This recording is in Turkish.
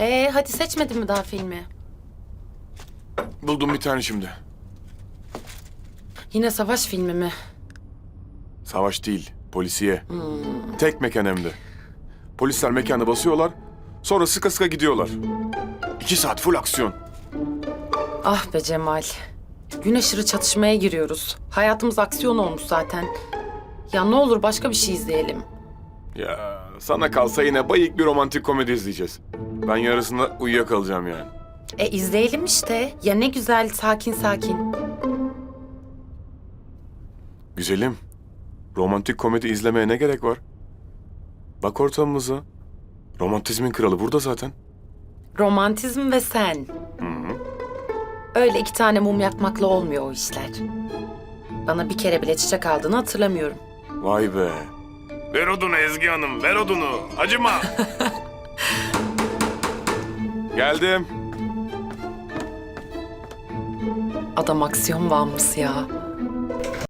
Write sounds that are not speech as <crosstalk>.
Ee hadi seçmedin mi daha filmi? Buldum bir tane şimdi. Yine savaş filmi mi? Savaş değil, polisiye. Tek mekan hem de. Polisler mekanı basıyorlar, sonra sıka sıka gidiyorlar. İki saat full aksiyon. Ah be Cemal. Gün aşırı çatışmaya giriyoruz. Hayatımız aksiyon olmuş zaten. Ya ne olur başka bir şey izleyelim. Ya sana kalsa yine bayık bir romantik komedi izleyeceğiz. Ben yarısında uyuyakalacağım yani. E izleyelim işte. Ya ne güzel sakin sakin. Güzelim, romantik komedi izlemeye ne gerek var? Bak ortamımıza. Romantizmin kralı burada zaten. Romantizm ve sen. Öyle iki tane mum yakmakla olmuyor o işler. Bana bir kere bile çiçek aldığını hatırlamıyorum. Vay be. Ver odunu Ezgi Hanım, ver odunu. Acıma. <laughs> Geldim. Adam aksiyon bağımlısı ya.